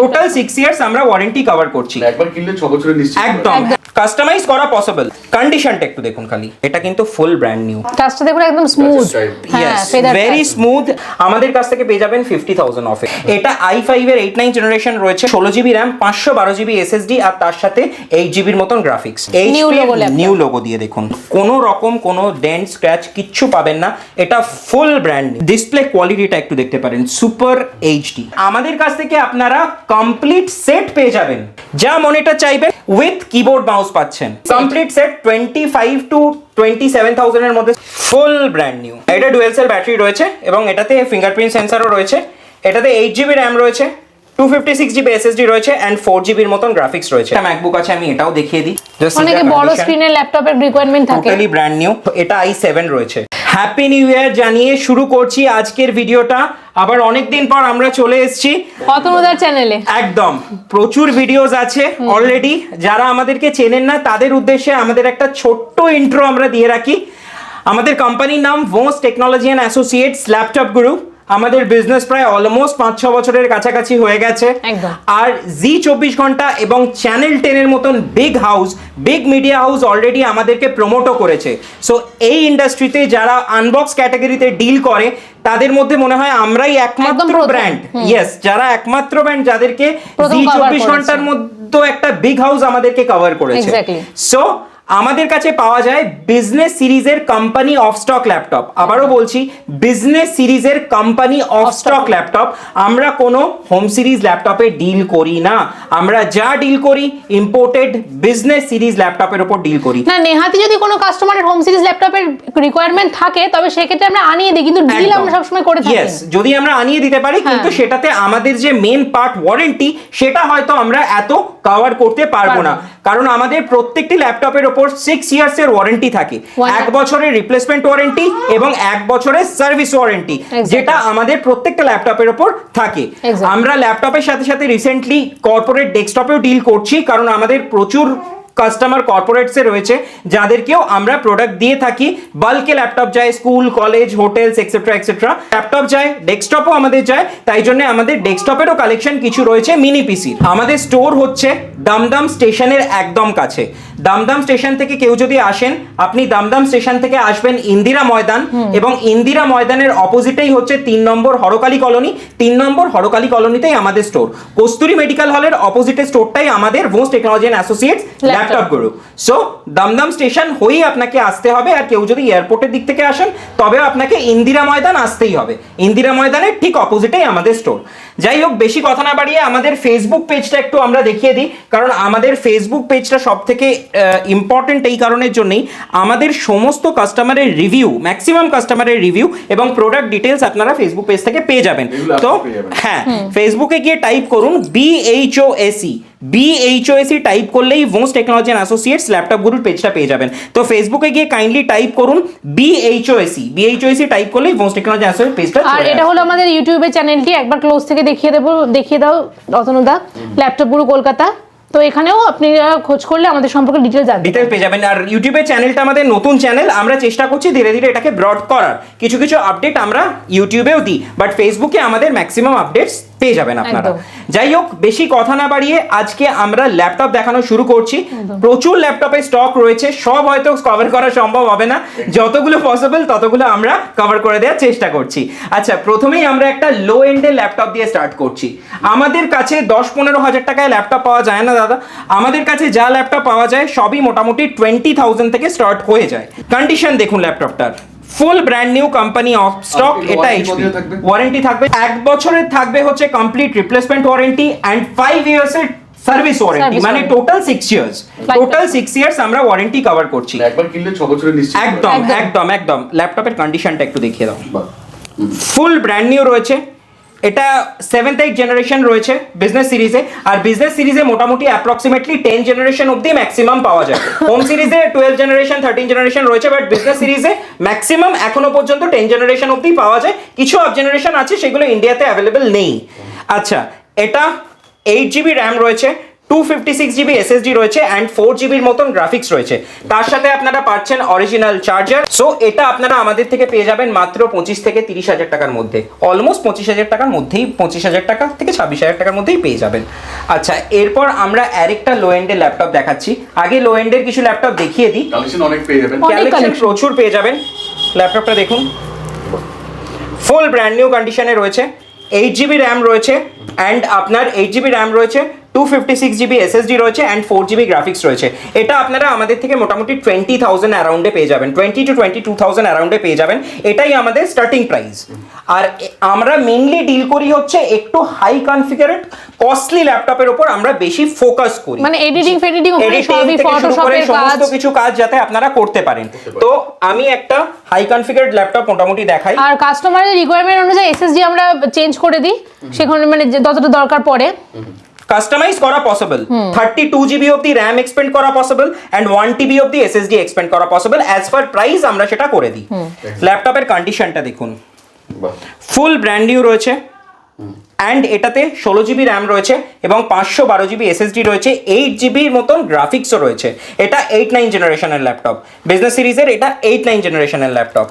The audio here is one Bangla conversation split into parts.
টোটাল সিক্স ইয়ার্স আমরা ওয়ারেন্টি কভার করছি। একবার কিনলে ছ বছরের নিশ্চিত একদম। কাস্টমাইজ করা পসিবল কন্ডিশনটা একটু দেখুন খালি। এটা কিন্তু ফুল ব্র্যান্ড নিউ টাচটা দেখুন একদম স্মুথ হ্যাঁ ফেদার ভেরি স্মুথ আমাদের কাছ থেকে পেয়ে যাবেন ফিফটি থাউজেন্ড অফে এটা আই ফাইভ এর এইট নাইন জেনারেশন রয়েছে। ষোলো জিবি র্যাম পাঁচশো বারো জিবি এসএসডি আর তার সাথে এইট জিবির মতন graphics logo laptop। New logo দিয়ে দেখুন। কোনো রকম কোনো ডেন্ট স্ক্র্যাচ কিচ্ছু পাবেন না। এটা ফুল ব্র্যান্ড ডিসপ্লে কোয়ালিটিটা একটু দেখতে পারেন। সুপার এইচডি আমাদের কাছ থেকে আপনারা কমপ্লিট সেট পেয়ে যাবেন। যা মনিটর চাইবেন উইথ কিবোর্ড মাউস পাচ্ছেন। Complete set twenty five to twenty seven থাউজেন্ডের মধ্যে। ফুল ব্র্যান্ড নিউ এটা ডুয়েল সেল ব্যাটারি রয়েছে এবং এটাতে ফিঙ্গারপ্রিন্ট সেন্সারও রয়েছে। এটাতে এইট জিবি র্যাম রয়েছে two fifty six GB SSD রয়েছে অ্যান্ড ফোর জিবির মতন গ্রাফিক্স রয়েছে। ম্যাকবুক আছে আমি এটাও দেখিয়ে দিই। অনেকে বড় স্ক্রিনের ল্যাপটপের রিকোয়ারমেন্ট থাকে। টোটালি ব্র্যান্ড নিউ এটা আই সেভেন রয়েছে। হ্যাপি নিউ ইয়ার জানিয়ে শুরু করছি আজকের ভিডিওটা। আবার অনেক দিন পর আমরা চলে এসেছি। অতনুদার চ্যানেলে একদম প্রচুর ভিডিওস আছে অলরেডি যারা আমাদেরকে চেনেন না তাদের উদ্দেশ্যে আমাদের একটা ছোট্ট ইন্ট্রো আমরা দিয়ে রাখি। আমাদের কোম্পানির নাম Bhos technology and associates laptop group আমাদের বিজনেস প্রায় অলমোস্ট পাঁচ ছ বছরের কাছাকাছি হয়ে গেছে। আর জি চব্বিশ ঘণ্টা এবং চ্যানেল টেনের মতন big house big media house already আমাদেরকে প্রমোটও করেছে। সো এই ইন্ডাস্ট্রিতে যারা আনবক্স ক্যাটাগরিতে ডিল করে তাদের মধ্যে মনে হয় আমরাই একমাত্র ব্র্যান্ড ইয়েস যারা একমাত্র ব্র্যান্ড যাদেরকে জি চব্বিশ ঘণ্টার মধ্যে একটা বিগ হাউস আমাদেরকে কভার করেছে। সো আমাদের কাছে পাওয়া যায় বিজনেস সিরিজের কোম্পানি অফ স্টক ল্যাপটপ আবারও বলছি বিজনেস সিরিজের কোম্পানি অফ স্টক ল্যাপটপ আমরা কোনো হোম সিরিজ ল্যাপটপে ডিল করি না। আমরা যা ডিল করি ইম্পোর্টেড বিজনেস সিরিজ ল্যাপটপের উপর ডিল করি। না নেহাতি যদি কোনো কাস্টমারের হোম সিরিজ ল্যাপটপের রিকোয়ারমেন্ট থাকে তবে সেক্ষেত্রে আমরা আনিয়ে দিই কিন্তু ডিল আমরা সবসময় করে থাকি। ইয়েস যদি আমরা আনিয়ে দিতে পারি কিন্তু হ্যাঁ। সেটাতে আমাদের যে মেন পার্ট ওয়ারেন্টি সেটা হয়তো আমরা এত কভার করতে পারব না। কারণ আমাদের প্রত্যেকটি ল্যাপটপের ওপর সিক্স ইয়ার্স এর ওয়ারেন্টি থাকে। এক বছরের রিপ্লেসমেন্ট ওয়ারেন্টি এবং এক বছরের সার্ভিস ওয়ারেন্টি যেটা আমাদের প্রত্যেকটা ল্যাপটপের ওপর থাকে. আমরা ল্যাপটপের সাথে সাথে রিসেন্টলি কর্পোরেট ডেস্কটপেও ডিল করছি কারণ আমাদের প্রচুর কাস্টমার কর্পোরেটসে রয়েছে যাদেরকেও আমরা প্রোডাক্ট দিয়ে থাকি। বাল্কে ল্যাপটপ যায় school college hotels etcetera etcetera laptop যায় ডেস্কটপও আমাদের যায় তাই জন্য আমাদের ডেস্কটপেরও কালেকশন কিছু রয়েছে মিনি পিসির আমাদের স্টোর হচ্ছে দমদম স্টেশনের একদম কাছে। দমদম স্টেশন থেকে কেউ যদি আসেন আপনি দমদম স্টেশন থেকে আসবেন ইন্দিরা ময়দান এবং ইন্দিরা ময়দানের অপোজিটেই হচ্ছে তিন নম্বর হরকালি কলোনি। তিন নম্বর হরকালি কলোনিতেই আমাদের স্টোর কস্তুরি মেডিকেল হলের অপোজিটে স্টোরটাই আমাদের Bhos technology and associates laptop Guru so Dum Dum station হয়েই আপনাকে আসতে হবে আর কেউ যদি এয়ারপোর্টের দিক থেকে আসেন তবেও আপনাকে ইন্দিরা ময়দান আসতেই হবে। ইন্দিরা ময়দানের ঠিক অপোজিটেই আমাদের স্টোর যাই হোক বেশি কথা না বাড়িয়ে আমাদের ফেসবুক পেজটা একটু আমরা দেখিয়ে দিই। কারণ আমাদের ফেসবুক পেজটা সব থেকে ইম্পর্টেন্ট এই কারণের জন্যই আমাদের সমস্ত কাস্টমারের রিভিউ ম্যাক্সিমাম কাস্টমারের রিভিউ এবং প্রোডাক্ট ডিটেলস আপনারা ফেসবুক পেজ থেকে পেয়ে যাবেন। তো হ্যাঁ ফেসবুকে গিয়ে টাইপ করুন বিএইচওএসি বিএইচওএসি টাইপ করলেই Bhos technology and associates laptop গুরুর পেজটা পেয়ে যাবেন। তো ফেসবুকে গিয়ে কাইন্ডলি টাইপ করুন বিএইচওএসি বিএইচওএসি টাইপ করলেই ভোস টেকনোলজি অ্যাসোসিয়েট পেজটা আর এটা হলো আমাদের ইউটিউবের চ্যানেলটি একবার ক্লোজ থেকে দেখিয়ে দেবো দেখিয়ে দাও রতনুদা। ল্যাপটপ গুরু কলকাতা। তো এখানেও আপনি খোঁজ করলে আমাদের সম্পর্কে ডিটেল জানতে ডিটেল পেয়ে যাবেন। আর ইউটিউবের চ্যানেলটা আমাদের নতুন চ্যানেল আমরা চেষ্টা করছি ধীরে ধীরে এটাকে ব্রড করার। কিছু কিছু আপডেট আমরা ইউটিউবেও দিই। বাট ফেসবুকে আমাদের ম্যাক্সিমাম আপডেটস পেয়ে যাবেন আপনারা। যাই হোক বেশি কথা না বাড়িয়ে আজকে আমরা ল্যাপটপ দেখানো শুরু করছি। প্রচুর ল্যাপটপে স্টক রয়েছে সব হয়তো কভার করা সম্ভব হবে না। যতগুলো পসিবল ততগুলো আমরা কভার করে দেওয়ার চেষ্টা করছি। আচ্ছা প্রথমেই আমরা একটা লো এন্ডের ল্যাপটপ দিয়ে স্টার্ট করছি। আমাদের কাছে দশ পনেরো হাজার টাকায় ল্যাপটপ পাওয়া যায় না দাদা? আমাদের কাছে যা ল্যাপটপ পাওয়া যায় সবই মোটামুটি টোয়েন্টি থাউজেন্ড থেকে স্টার্ট হয়ে যায়। কন্ডিশন দেখুন ল্যাপটপটার। Full brand new company off stock এটা এইচপি থাকবে? ওয়ারেন্টি থাকবে। এক বছরের থাকবে হচ্ছে complete replacement warranty and five years এর সার্ভিস ওয়ারেন্টি মানে total six years total six years আমরা ওয়ারেন্টি কভার করছি। একবার কিনলে ছ বছরের একদম। একদম। একদম ল্যাপটপের কন্ডিশনটা একটু দেখিয়ে দাও। ফুল ব্র্যান্ড নিউ রয়েছে। এটা সেভেন্থ এইট জেনারেশন রয়েছে বিজনেস সিরিজে আর বিজনেস সিরিজে মোটামুটি অ্যাপ্রক্সিমেটলি টেন জেনারেশন অব্দি ম্যাক্সিমাম পাওয়া যায়। হোম সিরিজে টুয়েলভ জেনারেশন থার্টিন জেনারেশন রয়েছে বাট বিজনেস সিরিজে ম্যাক্সিমাম এখনও পর্যন্ত টেন জেনারেশন অব্দি পাওয়া যায়। কিছু আপ জেনারেশন আছে, সেগুলো ইন্ডিয়াতে অ্যাভেলেবেল নেই। আচ্ছা এটা এইট জিবি র্যাম রয়েছে। Two fifty six GB SSD রয়েছে অ্যান্ড ফোর জিবির মতন গ্রাফিক্স রয়েছে। তার সাথে আপনারা পাচ্ছেন অরিজিনাল চার্জার সো এটা আপনারা আমাদের থেকে পেয়ে যাবেন মাত্র পঁচিশ থেকে তিরিশ হাজার টাকার মধ্যে। অলমোস্ট পঁচিশ হাজার টাকার মধ্যেই পঁচিশ হাজার টাকা থেকে ছাব্বিশ হাজার টাকার মধ্যেই পেয়ে যাবেন। আচ্ছা এরপর আমরা আরেকটা লো এন্ডের ল্যাপটপ দেখাচ্ছি। আগে লো এন্ডের কিছু ল্যাপটপ দেখিয়ে দিই। কালেকশন অনেক পেয়ে যাবেন। কালেকশন প্রচুর পেয়ে যাবেন। ল্যাপটপটা দেখুন। ফুল ব্র্যান্ড নিউ কন্ডিশনে রয়েছে। এইট জিবি র্যাম রয়েছে অ্যান্ড আপনার এইট জিবি র্যাম রয়েছে। Two fifty six GB SSD রয়েছে অ্যান্ড ফোর জিবি গ্রাফিক্স রয়েছে। এটা আপনারা আমাদের থেকে মোটামুটি টোয়েন্টি থাউজেন্ড অ্যারাউন্ডে পেয়ে যাবেন। Twenty to twenty two thousand অ্যারাউন্ডে পেয়ে যাবেন। এটাই আমাদের স্টার্টিং প্রাইস আর আমরা মেনলি ডিল করি হচ্ছে একটু হাই কনফিগারেড কস্টলি ল্যাপটপের ওপর আমরা বেশি ফোকাস করি। মানে এডিটিং ফেডিটিং সবই ফটোশপের কাজ। সমস্ত কিছু কাজ যাতে আপনারা করতে পারেন। তো আমি একটা হাই কনফিগারেড ল্যাপটপ মোটামুটি দেখাই। আর কাস্টমারের রিকোয়ারমেন্ট অনুযায়ী এসএসডি আমরা চেঞ্জ করে দিই। সেখানে মানে যতটা দরকার পড়ে। কাস্টমাইজ করা পসিবল থার্টি টু জিবি অব্দি র্যাম এক্সপেন্ড করা possible and one TB the SSD expand করা পসিবল অ্যাজ পার প্রাইস আমরা সেটা করে দিই। ল্যাপটপের কন্ডিশনটা দেখুন। ফুল ব্র্যান্ড নিউ রয়েছে। অ্যান্ড এটাতে ষোলো জিবি র্যাম রয়েছে এবং পাঁচশো বারো জিবি এসএসডি রয়েছে এইট জিবির মতন গ্রাফিক্সও রয়েছে। এটা এইট নাইন জেনারেশনের ল্যাপটপ বিজনেস সিরিজের এটা এইট নাইন জেনারেশনের ল্যাপটপ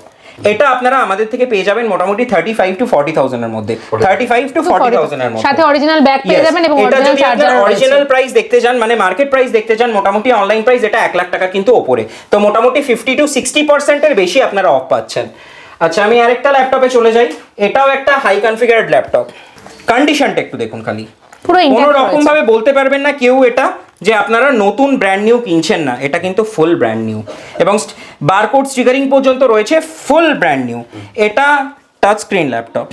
এটা আপনারা আমাদের থেকে পেয়ে যাবেন মোটামুটি থার্টি ফাইভ টু ফর্টি থাউজেন্ডের মধ্যে। থার্টি ফাইভ টু ফর্টি থাউজেন্ডের মধ্যে। সাথে অরিজিনাল ব্যাগ পেয়ে যাবেন এবং এটা অরিজিনাল যদি আপনার চার্জার অরিজিনাল প্রাইস দেখতে যান মানে মার্কেট প্রাইস দেখতে যান মোটামুটি অনলাইন প্রাইস এটা এক লাখ টাকা কিন্তু ওপরে। তো মোটামুটি ফিফটি টু সিক্সটি পার্সেন্টের বেশি আপনারা অফ পাচ্ছেন। আচ্ছা আমি আরেকটা ল্যাপটপে চলে যাই। এটাও একটা হাই কনফিগারেড ল্যাপটপ কন্ডিশনটা একটু দেখুন খালি। পুরো কোনো রকম ভাবে বলতে পারবেন না কেউ এটা যে আপনারা নতুন ব্র্যান্ড নিউ কিনছেন না এটা কিন্তু ফুল ব্র্যান্ড নিউ এবং বারকোড স্টিকারিং পর্যন্ত রয়েছে ফুল ব্র্যান্ড নিউ এটা টাচ স্ক্রিন ল্যাপটপ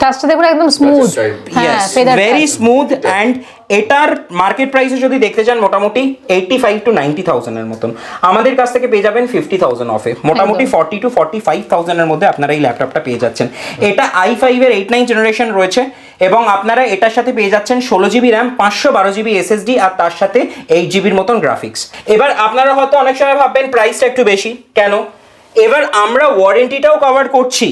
টাচটা দেখুন একদম স্মুথ. হ্যাঁ ভেরি। স্মুথ অ্যান্ড এটার মার্কেট প্রাইসে যদি দেখতে চান মোটামুটি এইটটি ফাইভ টু নাইনটি থাউজেন্ডের মতন। আমাদের কাছ থেকে পেয়ে যাবেন ফিফটি থাউজেন্ড অফে মোটামুটি ফর্টি টু ফর্টি ফাইভ থাউজেন্ডের মধ্যে আপনারা এই ল্যাপটপটা পেয়ে যাচ্ছেন। এটা আই ফাইভের এইট নাইন জেনারেশন রয়েছে এবং আপনারা এটার সাথে পেয়ে যাচ্ছেন ষোলো জিবি র্যাম পাঁচশো বারো জিবি এসএসডি আর তার সাথে এইট জিবির মতন গ্রাফিক্স এবার আপনারা হয়তো অনেক সময় ভাববেন প্রাইসটা একটু বেশি। কেন? এবার আমরা ওয়ারেন্টিটাও কভার করছি।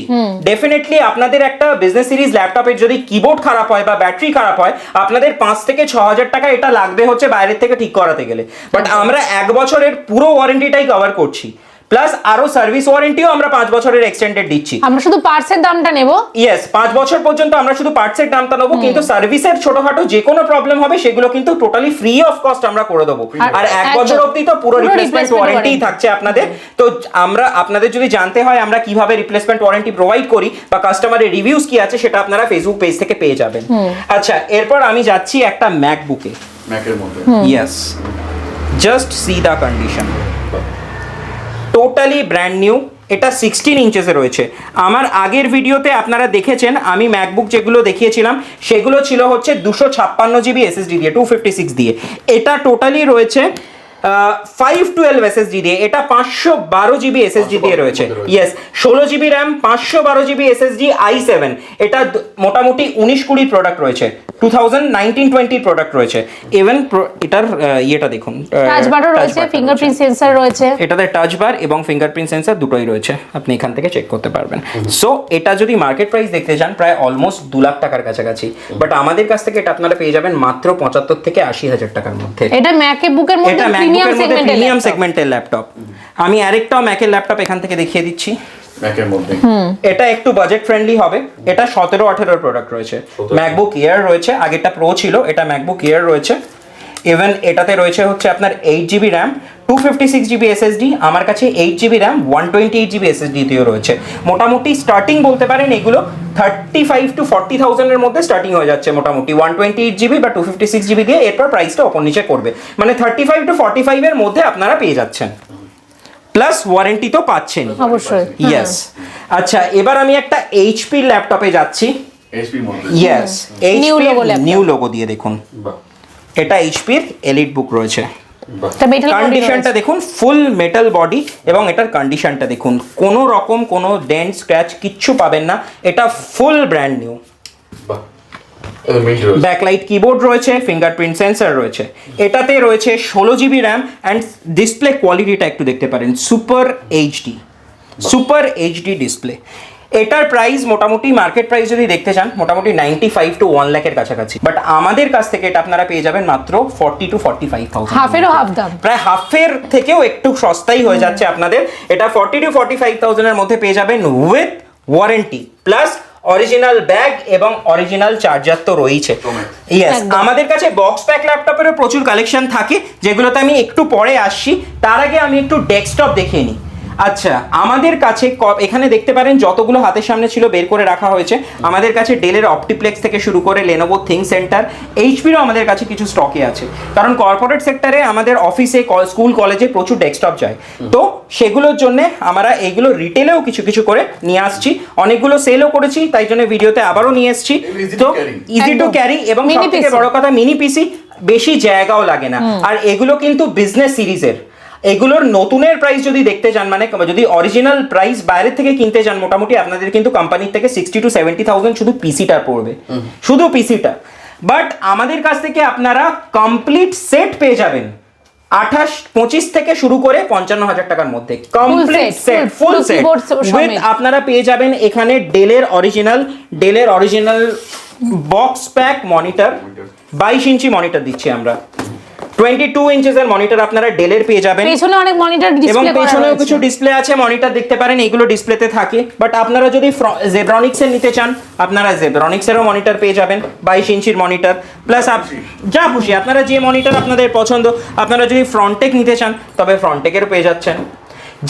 ডেফিনেটলি আপনাদের একটা বিজনেস সিরিজ ল্যাপটপের যদি কিবোর্ড খারাপ হয় বা ব্যাটারি খারাপ হয় আপনাদের পাঁচ থেকে ছ হাজার টাকা এটা লাগবে হচ্ছে বাইরের থেকে ঠিক করাতে গেলে। বাট আমরা এক বছরের পুরো ওয়ারেন্টিটাই কভার করছি। প্লাস আরও সার্ভিস ওয়ারেন্টিও আমরা পাঁচ বছরের এক্সটেন্ডেড দিচ্ছি। আমরা শুধু পার্টসের দামটা নেব? ইয়েস পাঁচ বছর পর্যন্ত আমরা শুধু পার্টসের দামটা নেব কিন্তু সার্ভিসের ছোটখাটো যে কোনো প্রবলেম হবে সেগুলো কিন্তু টোটালি ফ্রি অফ কস্ট আমরা করে দেবো। আর এক বছর অবধি তো পুরো পুরো রিপ্লেসমেন্ট ওয়ারেন্টি থাকছে আপনাদের। তো আমরা আপনাদের যদি জানতে হয় আমরা কীভাবে রিপ্লেসমেন্ট ওয়ারেন্টি প্রোভাইড করি বা কাস্টমারের রিভিউস কি আছে সেটা আপনারা ফেসবুক পেজ থেকে পেয়ে যাবেন। আচ্ছা এরপর আমি যাচ্ছি একটা ম্যাকবুকে ম্যাকের মধ্যে। Yes just see the condition totally brand new এটা সিক্সটিন ইঞ্চেসে রয়েছে। আমার আগের ভিডিওতে আপনারা দেখেছেন, আমি ম্যাকবুক যেগুলো দেখিয়েছিলাম, সেগুলো ছিল হচ্ছে দুশো ছাপ্পান্ন জিবি এসএসডি দিয়ে টু ফিফটি সিক্স দিয়ে। এটা টোটালি রয়েছে ফাইভ টুয়েলভ এসএসডি দিয়ে এটা পাঁচশো বারো জিবি এসএসডি দিয়ে রয়েছে। ইয়েস ষোলো জিবি র্যাম পাঁচশো বারো জিবি এসএসডি আই সেভেন এটা মোটামুটি উনিশ কুড়ির প্রোডাক্ট রয়েছে। টু থাউজেন্ড নাইনটিন টোয়েন্টির প্রোডাক্ট রয়েছে। ইভেন এটার ইয়েটা দেখুন টাচ বারও touch রয়েছে ফিঙ্গারপ্রিন্ট সেন্সর রয়েছে। এটাতে টাচ বার এবং ফিঙ্গারপ্রিন্ট সেন্সর দুটোই রয়েছে। আপনি এখান থেকে চেক করতে পারবেন। সো এটা যদি মার্কেট প্রাইস দেখতে চান প্রায় অলমোস্ট দু লাখ টাকার কাছাকাছি। বাট আমাদের কাছ থেকে এটা আপনারা পেয়ে যাবেন মাত্র পঁচাত্তর থেকে আশি হাজার টাকার মধ্যে। এটা ম্যাকে বুকের মধ্যে এটা প্রিমিয়াম সেগমেন্টের প্রিমিয়াম সেগমেন্টের ল্যাপটপ আমি আরেকটাও ম্যাকের ল্যাপটপ এখান থেকে দেখিয়ে দিচ্ছি। ম্যাকের মধ্যে। এটা একটু বাজেট ফ্রেন্ডলি হবে। এটা সতেরো আঠেরোর প্রোডাক্ট রয়েছে। ম্যাকবুক ইয়ার রয়েছে। আগেরটা প্রো ছিল। এটা ম্যাকবুক ইয়ার রয়েছে। ইভেন এটাতে রয়েছে হচ্ছে আপনার eight GB RAM two fifty six GB SSD আমার কাছে eight GB RAM one twenty eight GB SSD দিয়েও রয়েছে। মোটামুটি স্টার্টিং বলতে পারেন এগুলো থার্টি ফাইভ টু ফর্টি থাউজেন্ডের মধ্যে স্টার্টিং হয়ে যাচ্ছে মোটামুটি। ওয়ান টোয়েন্টি এইট জিবি বা টু ফিফটি সিক্স জিবি দিয়ে এরপর প্রাইসটা ওপর নিচে করবে। মানে থার্টি ফাইভ টু ফর্টি ফাইভের মধ্যে আপনারা পেয়ে যাচ্ছেন। প্লাস ওয়ারেন্টি তো পাচ্ছেন অবশ্যই। ইয়েস আচ্ছা এবার আমি একটা এইচপি ল্যাপটপে যাচ্ছি। ইয়েস নিউ লোগো দিয়ে দেখুন। বাহ। এটা এইচপির এলিট বুক রয়েছে। কন্ডিশনটা দেখুন ফুল মেটাল বডি এবং এটার কন্ডিশনটা দেখুন। কোনো রকম কোনো ডেন্ট স্ক্র্যাচ কিচ্ছু পাবেন না। এটা full brand new backlight keyboard রয়েছে। ফিঙ্গারপ্রিন্ট সেন্সার রয়েছে এটাতে রয়েছে ষোলো জিবি র্যাম অ্যান্ড ডিসপ্লে কোয়ালিটিটা একটু দেখতে পারেন। Super HD super HD display এটার প্রাইস মোটামুটি মার্কেট প্রাইস যদি দেখতে চান মোটামুটি নাইনটি ফাইভ টু ওয়ান লাখের কাছাকাছি। বাট আমাদের কাছ থেকে এটা আপনারা পেয়ে যাবেন মাত্র forty to forty five thousand হাফেরও half দাম। প্রায় হাফের থেকেও একটু সস্তাই হয়ে যাচ্ছে আপনাদের। এটা ফর্টি টু ফর্টি ফাইভ থাউজেন্ডের মধ্যে পেয়ে যাবেন with warranty plus original bag এবং অরিজিনাল চার্জার তো রয়েছে। ইয়েস আমাদের কাছে বক্স প্যাক ল্যাপটপেরও প্রচুর কালেকশন থাকে যেগুলোতে আমি একটু পরে আসছি। তার আগে আমি একটু ডেস্কটপ দেখিয়ে নিই। আচ্ছা আমাদের কাছে ক- এখানে দেখতে পারেন যতগুলো হাতের সামনে ছিল বের করে রাখা হয়েছে। আমাদের কাছে ডেলের অপটিপ্লেক্স থেকে শুরু করে লেনোভো থিং সেন্টার এইচপিরও আমাদের কাছে কিছু স্টকে আছে। কারণ কর্পোরেট সেক্টরে আমাদের অফিসে স্কুল কলেজে প্রচুর ডেস্কটপ যায়। তো সেগুলোর জন্য আমরা এইগুলো রিটেলেও কিছু কিছু করে নিয়ে আসছি। অনেকগুলো সেলও করেছি তাই জন্য ভিডিওতে আবারও নিয়ে এসেছি। তো ইজি টু ক্যারি এবং Mini সব থেকে PC বড় কথা মিনি পিসি বেশি জায়গাও লাগে না। আর এগুলো কিন্তু বিজনেস সিরিজের এগুলোর নতুনের প্রাইস যদি দেখতে চান মানে যদি অরিজিনাল প্রাইস বাইরে থেকে কিনতে চান মোটামুটি আপনাদের কিন্তু কোম্পানির থেকে সিক্সটি টু সেভেন্টি থাউজেন্ড শুধু পিসিটা পড়বে। শুধু পিসিটা বাট আমাদের কাছ থেকে আপনারা কমপ্লিট সেট পেয়ে যাবেন। আঠাশ পঁচিশ থেকে শুরু করে পঞ্চান্ন হাজার টাকার মধ্যে। Complete set full set with আপনারা পেয়ে যাবেন এখানে ডেলের অরিজিনাল ডেলের অরিজিনাল বক্স প্যাক মনিটর বাইশ ইঞ্চি মনিটর দিচ্ছি আমরা। টোয়েন্টি টু ইঞ্চেসের মনিটর আপনারা ডেলের পেয়ে যাবেন। পেছনে অনেক মনিটর এবং ডিসপ্লে করা পেছনেও কিছু ডিসপ্লে আছে মনিটর দেখতে পারেন এগুলো ডিসপ্লেতে থাকে। বাট আপনারা যদি জেব্রনিক্স এর নিতে চান আপনারা জেব্রনিক্স এরও মনিটর পেয়ে যাবেন বাইশ ইঞ্চির মনিটর প্লাস আপ যা খুশি আপনারা যে মনিটর আপনাদের পছন্দ আপনারা যদি ফ্রন্টেক নিতে চান তবে ফ্রন্টেকেরও পেয়ে যাচ্ছেন।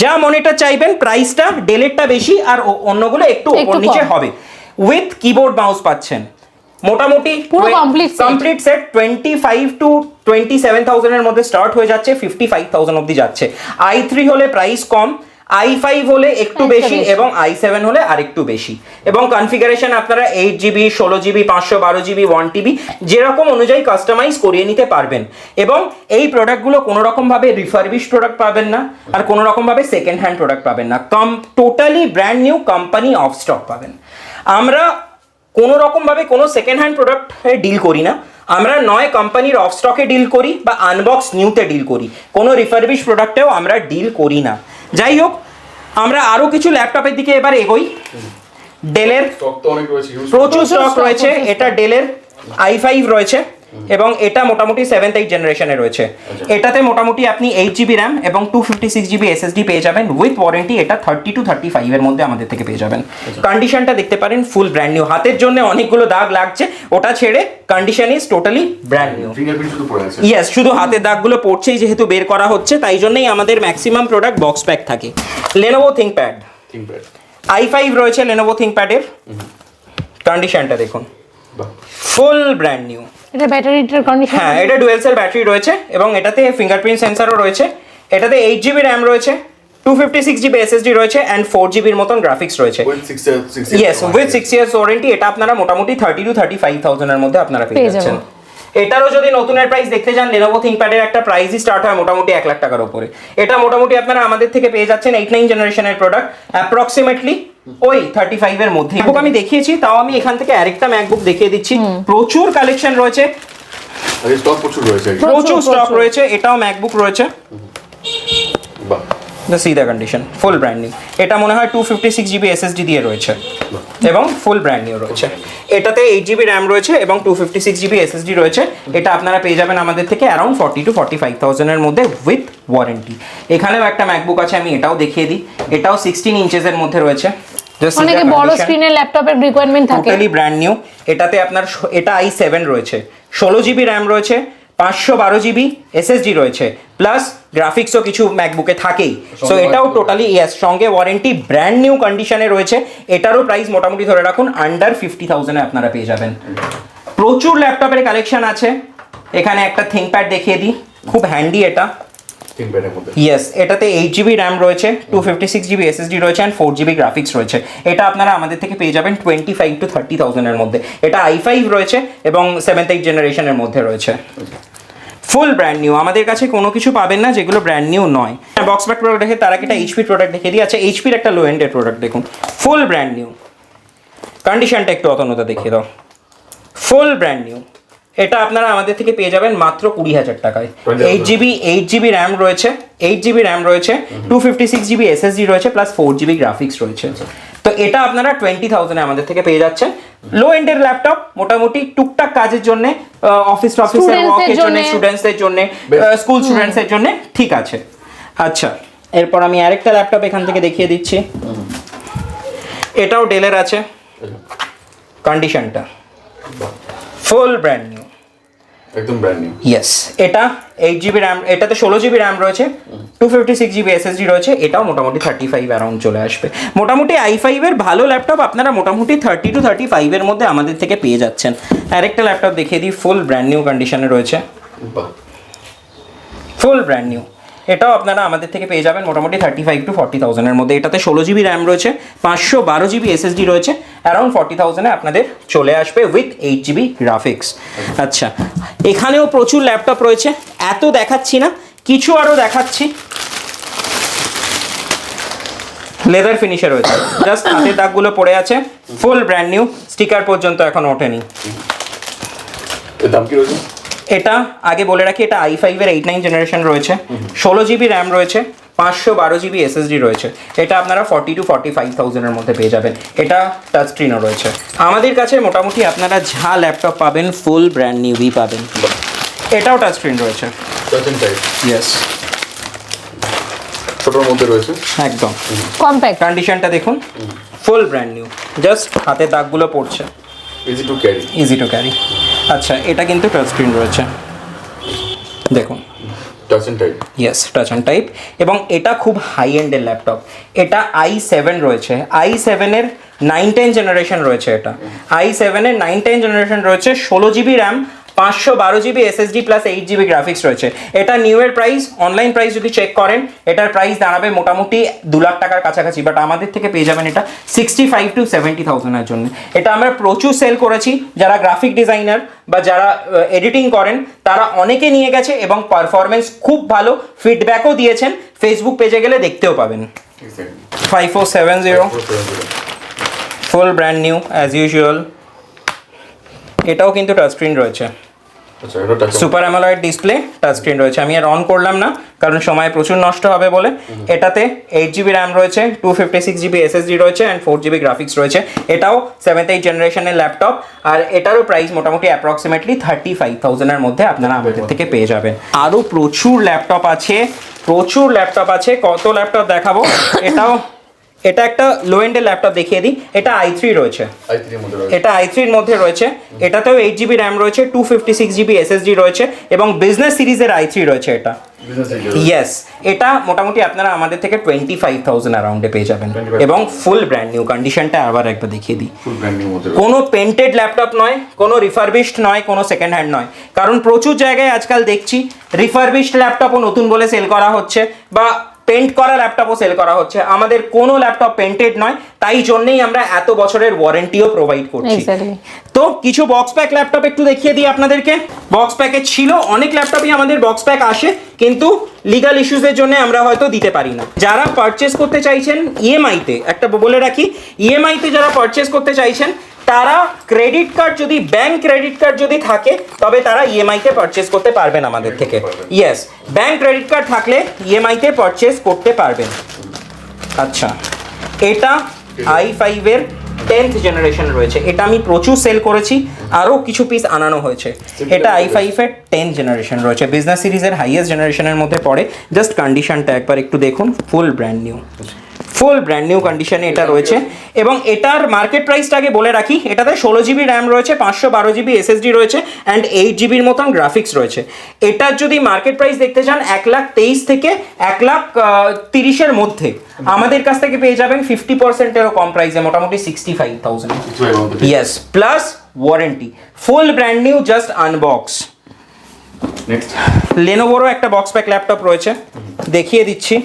যা মনিটর চাইবেন প্রাইসটা ডেলেরটা বেশি আর অন্যগুলো একটু ওপর নিচে হবে। উইথ কিবোর্ড মাউস পাচ্ছেন। মোটামুটি পুরো set। Complete set twenty five to twenty seven থাউজেন্ডের মধ্যে স্টার্ট হয়ে যাচ্ছে ফিফটি ফাইভ থাউজেন্ড অব্দি যাচ্ছে। আই থ্রি হলে প্রাইস কম আই ফাইভ হলে একটু বেশি। এবং আই সেভেন হলে আরেকটু বেশি। এবং কনফিগারেশন আপনারা এইট জিবি ষোলো জিবি পাঁচশো বারো জিবি ওয়ান টিবি যেরকম অনুযায়ী কাস্টমাইজ করিয়ে নিতে পারবেন। এবং এই প্রোডাক্টগুলো কোনো রকমভাবে রিফারবিশ প্রোডাক্ট পাবেন না আর কোনো রকমভাবে সেকেন্ড হ্যান্ড প্রোডাক্ট পাবেন না। কম totally brand new company of stock পাবেন। আমরা কোনো রকমভাবে কোনো সেকেন্ড হ্যান্ড প্রোডাক্টে ডিল করি না। আমরা নয় কোম্পানির অফ স্টকে ডিল করি বা আনবক্স নিউতে ডিল করি। কোনো রিফারবিশ প্রোডাক্টেও আমরা ডিল করি না। যাই হোক আমরা আরও কিছু ল্যাপটপের দিকে এবার এগোই। ডেলের স্টক তো অনেক রয়েছে প্রচুর প্রচুর স্টক রয়েছে। এটা ডেলের আই ফাইভ রয়েছে। এবং এটা মোটামুটি সেভেন্থ এইট জেনারেশনে রয়েছে। এটাতে মোটামুটি আপনি এইট জিবি র্যাম এবং two fifty six GB SSD পেয়ে যাবেন উইথ ওয়ারেন্টি এটা থার্টি টু থার্টি ফাইভের মধ্যে আমাদের থেকে পেয়ে যাবেন। কন্ডিশনটা দেখতে পারেন ফুল ব্র্যান্ড নিউ হাতের জন্য অনেকগুলো দাগ লাগছে ওটা ছেড়ে condition is totally brand new yes শুধু হাতের দাগগুলো পড়ছেই যেহেতু বের করা হচ্ছে তাই জন্যই আমাদের ম্যাক্সিমাম প্রোডাক্ট বক্স প্যাক থাকে। লেনোভো থিঙ্কপ্যাড আই ফাইভ রয়েছে লেনোভো থিঙ্কপ্যাডের কন্ডিশনটা দেখুন। ফুল ব্র্যান্ড নিউ এটা ব্যাটারিটার কন্ডিশন হ্যাঁ এটা ডুয়েল সেল ব্যাটারি রয়েছে এবং এটাতে ফিঙ্গারপ্রিন্ট সেন্সারও রয়েছে। এটাতে এইট জিবি র্যাম রয়েছে two fifty six GB SSD রয়েছে অ্যান্ড ফোর জিবির মতন গ্রাফিক্স রয়েছে। Yes with six years warranty এটা আপনারা মোটামুটি থার্টি টু থার্টি ফাইভ থাউজেন্ডের মধ্যে আপনারা পেয়ে পেয়ে যাচ্ছেন। এটারও যদি নতুনের প্রাইস দেখতে যান লেনোভো থিঙ্কপ্যাডের একটা প্রাইসই স্টার্ট হয় মোটামুটি এক লাখ টাকার উপরে। এটা মোটামুটি আপনারা আমাদের থেকে পেয়ে যাচ্ছেন এইট নাইন জেনারেশনের প্রোডাক্ট অ্যাপ্রক্সিমেটলি ওই থার্টি ফাইভ এর মধ্যে। বুক আমি দেখিয়েছি তাও আমি এখান থেকে আরেকটা ম্যাকবুক দেখিয়ে দিচ্ছি। প্রচুর কালেকশন রয়েছে। স্টক প্রচুর রয়েছে প্রচুর, প্রচুর স্টক রয়েছে এটাও ম্যাকবুক রয়েছে। বাহ। The see the condition full brand new এটা মনে হয় two fifty six GB SSD দিয়ে রয়েছে। এবং ফুল ব্র্যান্ড নিউ রয়েছে। এটাতে এইট জিবি র্যাম রয়েছে এবং two fifty six GB SSD রয়েছে। এটা আপনারা পেয়ে যাবেন আমাদের থেকে around forty to forty five থাউজেন্ডের মধ্যে উইথ ওয়ারেন্টি এখানেও একটা ম্যাকবুক আছে আমি এটাও দেখিয়ে দিই। এটাও সিক্সটিন ইঞ্চেসের মধ্যে রয়েছে। অনেকে বড়. স্ক্রিনের ল্যাপটপের রিকোয়ারমেন্ট থাকে। টোটালি ব্র্যান্ড নিউ এটাতে আপনার এটা আই সেভেন রয়েছে। ষোলো জিবি র্যাম রয়েছে পাঁচশো বারো জিবি এসএসডি রয়েছে প্লাস গ্রাফিক্সও কিছু ম্যাকবুকে থাকেই। সো এটাও টোটালি ইয়াস সঙ্গে ওয়ারেন্টি ব্র্যান্ড নিউ কন্ডিশনে রয়েছে। এটারও প্রাইস মোটামুটি ধরে রাখুন আন্ডার ফিফটি থাউজেন্ডে আপনারা পেয়ে যাবেন। প্রচুর ল্যাপটপের কালেকশন আছে। এখানে একটা থিঙ্কপ্যাড দেখিয়ে দিই। খুব হ্যান্ডি এটা। ইয়েস এটাতে এইট জিবি র্যাম রয়েছে two fifty six GB SSD রয়েছে অ্যান্ড ফোর জিবি গ্রাফিক্স রয়েছে। এটা আপনারা আমাদের থেকে পেয়ে যাবেন টোয়েন্টি ফাইভ টু থার্টি থাউজেন্ডের মধ্যে। এটা আই ফাইভ রয়েছে এবং সেভেন্থ এইট জেনারেশনের মধ্যে রয়েছে। ফুল ব্র্যান্ড নিউ আমাদের কাছে কোনো কিছু পাবেন না যেগুলো ব্র্যান্ড নিউ নয়। বক্স ব্যাক প্রোডাক্ট দেখে, তার একটা এইচপি প্রোডাক্ট দেখে দিই। আচ্ছা এইচপির একটা লো এন্ডের প্রোডাক্ট দেখুন। ফুল ব্র্যান্ড নিউ কন্ডিশনটা একটু অতনতা দেখিয়ে দাও। ফুল ব্র্যান্ড নিউ এটা আপনারা আমাদের থেকে পেয়ে যাবেন মাত্র কুড়ি হাজার টাকায়। Eight GB eight GB RAM রয়েছে এইট জিবি র্যাম রয়েছে two fifty six GB SSD রয়েছে প্লাস ফোর জিবি গ্রাফিক্স রয়েছে। তো এটা আপনারা টোয়েন্টি থাউজেন্ডে আমাদের থেকে পেয়ে যাচ্ছেন। লো এন্ডের ল্যাপটপ মোটামুটি টুকটাক কাজের জন্য অফিস অফিসের ওয়ার্কের জন্য স্টুডেন্টসদের জন্য স্কুল স্টুডেন্টসের জন্য ঠিক আছে। আচ্ছা এরপর আমি আরেকটা ল্যাপটপ এখান থেকে দেখিয়ে দিচ্ছি। এটাও ডেলের আছে। কন্ডিশনটা ফুল ব্র্যান্ড একদম ব্র্যান্ড নিউ ইয়েস এটা এইট জিবি র্যাম এটাতে ষোলো জিবি র্যাম রয়েছে two fifty six GB SSD রয়েছে এটাও মোটামুটি থার্টি ফাইভ অ্যারাউন্ড চলে আসবে। মোটামুটি আই ফাইভের ভালো ল্যাপটপ আপনারা মোটামুটি থার্টি টু থার্টি ফাইভের মধ্যে আমাদের থেকে পেয়ে যাচ্ছেন। আরেকটা ল্যাপটপ দেখিয়ে দিই ফুল ব্র্যান্ড নিউ কন্ডিশনে রয়েছে। ফুল ব্র্যান্ড নিউ এটাও আপনারা আমাদের থেকে পেয়ে যাবেন মোটামুটি থার্টি ফাইভ টু ফর্টি থাউজেন্ডের মধ্যে। এটাতে ষোলো জিবি র্যাম রয়েছে, পাঁচশো বারো জিবি এসএসডি রয়েছে অ্যারাউন্ড ফর্টি থাউজেন্ডে আপনাদের চলে আসবে উইথ এইট জিবি গ্রাফিক্স আচ্ছা এখানেও প্রচুর ল্যাপটপ রয়েছে, এত দেখাচ্ছি না, কিছু আরও দেখাচ্ছি। লেদার ফিনিশে রয়েছে জাস্ট হাতের দাগগুলো পড়ে আছে ফুল ব্র্যান্ড নিউ স্টিকার পর্যন্ত এখন ওঠেনি। দাম কি রয়েছে? এটা আগে বলে রাখি এটা আই ফাইভের এইট নাইন জেনারেশন রয়েছে। ষোলো জিবি র্যাম রয়েছে পাঁচশো বারো জিবি এসএসডি রয়েছে। এটা আপনারা ফর্টি টু ফর্টি ফাইভ থাউজেন্ডের মধ্যে পেয়ে যাবেন। এটা টাচ স্ক্রিনও রয়েছে। আমাদের কাছে মোটামুটি আপনারা যা ল্যাপটপ পাবেন ফুল ব্র্যান্ড নিউই পাবেন। এটাও টাচ স্ক্রিন রয়েছে। ইয়েস ছোটোর মধ্যে রয়েছে? একদম। কম্প্যাক্ট কন্ডিশনটা দেখুন ফুল ব্র্যান্ড নিউ জাস্ট হাতে দাগগুলো পড়ছে। Easy to carry easy to carry আচ্ছা এটা কিন্তু টাচ স্ক্রিন রয়েছে। দেখুন। Touch type yes touch and type এবং এটা খুব হাই এন্ডের ল্যাপটপ এটা আই সেভেন রয়েছে। আই সেভেনের নাইন টেন জেনারেশন রয়েছে এটা। আই সেভেনের নাইন টেন জেনারেশন রয়েছে। ষোলো জিবি র্যাম পাঁচশো বারো GB SSD plus eight GB graphics রয়েছে। এটা নিউ এর প্রাইস অনলাইন প্রাইস যদি চেক করেন এটার প্রাইস দাঁড়াবে মোটামুটি দু লাখ টাকার কাছাকাছি বাট আমাদের থেকে পেয়ে যাবেন এটা সিক্সটি ফাইভ টু সেভেন্টি থাউজেন্ডের জন্য। এটা আমরা প্রচুর সেল করেছি যারা গ্রাফিক ডিজাইনার বা যারা এডিটিং করেন তারা অনেকে নিয়ে গেছে এবং পারফরমেন্স খুব ভালো ফিডব্যাকও দিয়েছেন। ফেসবুক পেজে গেলে দেখতেও পাবেন। Five four seven zero full brand new as usual এটাও কিন্তু টাচ স্ক্রিন রয়েছে। Super AMOLED display touch screen রয়েছে। আমি আর অন করলাম না কারণ সময় প্রচুর নষ্ট হবে বলে। এটাতে এইট জিবি র্যাম রয়েছে two fifty six GB SSD রয়েছে অ্যান্ড ফোর জিবি গ্রাফিক্স রয়েছে। এটাও সেভেন্থ এইট জেনারেশনের ল্যাপটপ আর এটারও প্রাইস মোটামুটি অ্যাপ্রক্সিমেটলি থার্টি ফাইভ থাউজেন্ডের মধ্যে আপনারা আমাদের থেকে পেয়ে যাবেন। আরও প্রচুর ল্যাপটপ আছে প্রচুর ল্যাপটপ আছে। কত ল্যাপটপ দেখাবো? এটাও এটা একটা লো এন্ডের ল্যাপটপ দেখিয়ে দিই। এটা আই থ্রি রয়েছে। এটা আই থ্রির মধ্যে রয়েছে। এটাতেও এইট জিবি র্যাম রয়েছে two fifty six GB SSD রয়েছে এবং বিজনেস সিরিজের আই থ্রি রয়েছে এটা। বিজনেস ইয়েস এটা মোটামুটি আপনারা আমাদের থেকে টোয়েন্টি ফাইভ থাউজেন্ড অ্যারাউন্ডে পেয়ে যাবেন। এবং ফুল ব্র্যান্ড নিউ কন্ডিশনটা আবার একবার দেখিয়ে দিই। ফুল ব্র্যান্ড নিউ মধ্যে কোনো পেন্টেড ল্যাপটপ নয় কোনো রিফারবিশড নয় কোনো সেকেন্ড হ্যান্ড নয়। কারণ প্রচুর জায়গায় আজকাল দেখছি রিফারবিশড ল্যাপটপও নতুন বলে সেল করা হচ্ছে বা পেন্ট করা ল্যাপটপও সেল করা হচ্ছে আমাদের কোনো ল্যাপটপ পেন্টেড নয়, তাই জন্যেই আমরা এত বছরের ওয়ারেন্টিও প্রোভাইড করছি. তো কিছু বক্স প্যাক ল্যাপটপ একটু দেখিয়ে দিই আপনাদেরকে। বক্স প্যাকে ছিল অনেক ল্যাপটপই আমাদের বক্স প্যাক আসে কিন্তু লিগাল ইস্যুসের জন্য আমরা হয়তো দিতে পারি না। যারা পারচেস করতে চাইছেন ইএমআইতে একটা বলে রাখি ইএমআইতে যারা পারচেস করতে চাইছেন তারা ক্রেডিট কার্ড যদি ব্যাংক ক্রেডিট কার্ড যদি থাকে তবে তারা ইএমআইতে পারচেস করতে পারবেন আমাদের থেকে। ইয়েস ব্যাংক ক্রেডিট কার্ড থাকলে ইএমআইতে পারচেস করতে পারবেন। আচ্ছা এটা আই ফাইভের টেন্থ জেনারেশন রয়েছে। এটা আমি প্রচুর সেল করেছি আরও কিছু পিস আনানো হয়েছে। এটা আই ফাইভের টেন্থ জেনারেশন রয়েছে। বিজনেস সিরিজের হাইয়েস্ট জেনারেশনের মধ্যে পড়ে। জাস্ট কন্ডিশনটা একবার একটু দেখুন full brand new full brand new কন্ডিশনে এটা রয়েছে। এবং এটার মার্কেট প্রাইসটা আগে বলে রাখি এটাতে ষোলো জিবি র্যাম রয়েছে পাঁচশো বারো জিবি এসএসডি রয়েছে অ্যান্ড এইট জিবির মতন গ্রাফিক্স রয়েছে। এটার যদি মার্কেট প্রাইস দেখতে চান এক লাখ তেইশ থেকে এক লাখ তিরিশের মধ্যে। আমাদের কাছ থেকে পেয়ে যাবেন ফিফটি পার্সেন্টেরও কম প্রাইসে মোটামুটি sixty five thousand yes plus warranty full brand new just unbox লেনোভোরও একটা বক্স প্যাক ল্যাপটপ রয়েছে। দেখিয়ে দিচ্ছি।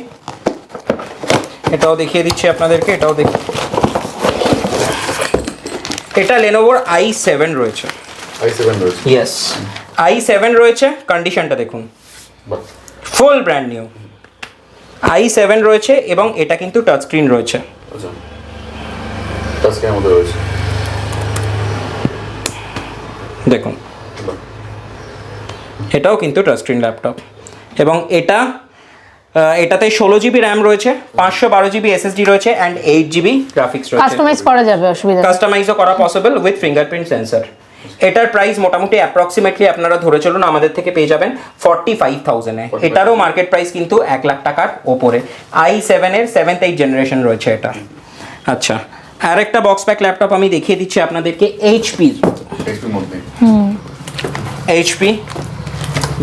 এটাও দেখিয়ে দিচ্ছি আপনাদেরকে এটাও দেখি এটা লেনোভোর আই সেভেন রয়েছে। আই সেভেন রয়েছে। ইয়েস আই সেভেন রয়েছে কন্ডিশনটা দেখুন। Full brand new I seven রয়েছে এবং এটা কিন্তু টাচ স্ক্রিন রয়েছে। আচ্ছা। মধ্যে রয়েছে। দেখুন। এটাও কিন্তু টাচ স্ক্রিন ল্যাপটপ এবং এটা এটাতে ষোলো জিবি র্যাম রয়েছে পাঁচশো বারো জিবি এসএসডি রয়েছে অ্যান্ড এইট জিবি গ্রাফিক্স রয়েছে। কাস্টমাইজ করা যাবে অসুবিধা কাস্টমাইজও করা পসিবল উইথ ফিঙ্গারপ্রিন্ট সেন্সর এটার প্রাইস মোটামুটি অ্যাপ্রক্সিমেটলি আপনারা ধরে চলুন আমাদের থেকে পেয়ে যাবেন ফর্টি ফাইভ থাউজেন্ডে এটারও মার্কেট প্রাইস কিন্তু এক লাখ টাকার ওপরে। আই সেভেনের সেভেন্থ এইট জেনারেশন রয়েছে এটা। আচ্ছা আর একটা বক্স প্যাক ল্যাপটপ আমি দেখিয়ে দিচ্ছি আপনাদেরকে এইচপির এইচপির মধ্যে। এইচপি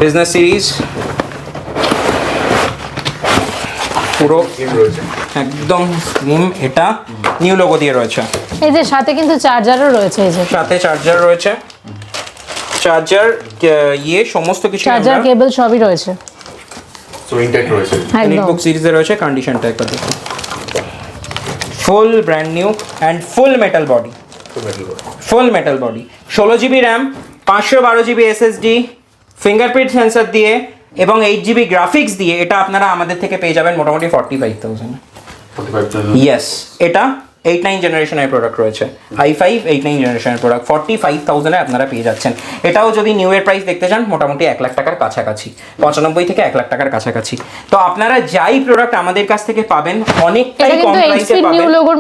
বিজনেস সিরিজ পুরো রয়েছে। একদম স্লিম এটা নিউ লোগো দিয়ে রয়েছে। এই যে সাথে কিন্তু চার্জারও রয়েছে এই যে। সাথে চার্জার রয়েছে। চার্জার ইয়ে সমস্ত কিছু চার্জার কেবল সবই রয়েছে। সো ইনটেক্ট রয়েছে। সিরিজে রয়েছে কন্ডিশনটা একবার দেখুন full brand new and full metal body full metal body ষোলো জিবি র্যাম পাঁচশো বারো জিবি এসএসডি ফিঙ্গারপ্রিন্ট সেন্সার দিয়ে এবং এইট জিবি গ্রাফিক্স দিয়ে এটা আপনারা আমাদের থেকে পেয়ে যাবেন মোটামুটি ফর্টি ফাইভ থাউজেন্ড ইয়েস এটা এইট নাইন জেনারেশনের প্রোডাক্ট রয়েছে। আই ফাইভ এইট নাইন জেনারেশনের প্রোডাক্ট ফর্টি ফাইভ থাউজেন্ডে আপনারা পেয়ে যাচ্ছেন। এটাও যদি নিউ এর প্রাইস দেখতে চান মোটামুটি এক লাখ টাকার কাছাকাছি পঁচানব্বই থেকে এক লাখ টাকার কাছাকাছি। তো আপনারা যাই প্রোডাক্ট আমাদের কাছ থেকে পাবেন অনেকটাই কম প্রাইসে পাবেন নিউ লোগোর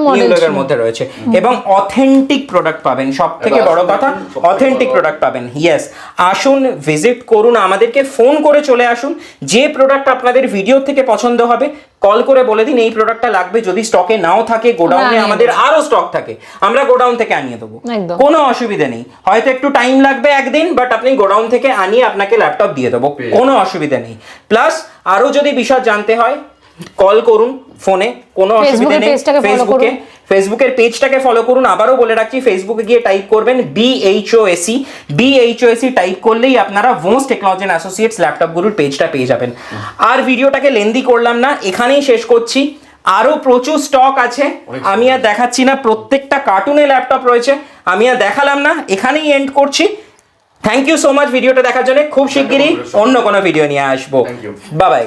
মধ্যে রয়েছে। এবং অথেন্টিক প্রোডাক্ট পাবেন সব থেকে বড় কথা অথেন্টিক প্রোডাক্ট পাবেন। ইয়েস আসুন ভিজিট করুন আমাদেরকে ফোন করে চলে আসুন। যে প্রোডাক্ট আপনাদের ভিডিও থেকে পছন্দ হবে কল করে বলে দিন এই প্রোডাক্টটা লাগবে যদি স্টকে নাও থাকে গোডাউনে আমাদের আরও স্টক থাকে আমরা গোডাউন থেকে আনিয়ে দেবো। কোনো অসুবিধা নেই। হয়তো একটু টাইম লাগবে একদিন বাট আপনি গোডাউন থেকে আনিয়ে আপনাকে ল্যাপটপ দিয়ে দেবো। কোনো অসুবিধা নেই। প্লাস আরও যদি বিষয় জানতে হয় কল করুন ফোনে কোনো অসুবিধা নেই। ফেসবুকে করুন। ফেসবুকের পেজটাকে ফলো করুন। আবারও বলে রাখছি ফেসবুকে গিয়ে টাইপ করবেন বিএইচওএসি বিএইচওএসি টাইপ করলেই আপনারা ভোস টেকনোলজি অ্যাসোসিয়েটস ল্যাপটপ গুরুর পেজটা পেয়ে যাবেন। আর ভিডিওটাকে লেন্দি করলাম না এখানেই শেষ করছি। আরও প্রচুর স্টক আছে। আমি আর দেখাচ্ছি না প্রত্যেকটা কার্টুনে ল্যাপটপ রয়েছে। আমি আর দেখালাম না এখানেই এন্ড করছি। থ্যাংক ইউ সো মাচ ভিডিওটা দেখার জন্য। খুব শিগগিরই অন্য কোনো ভিডিও নিয়ে। আসব. বাবাই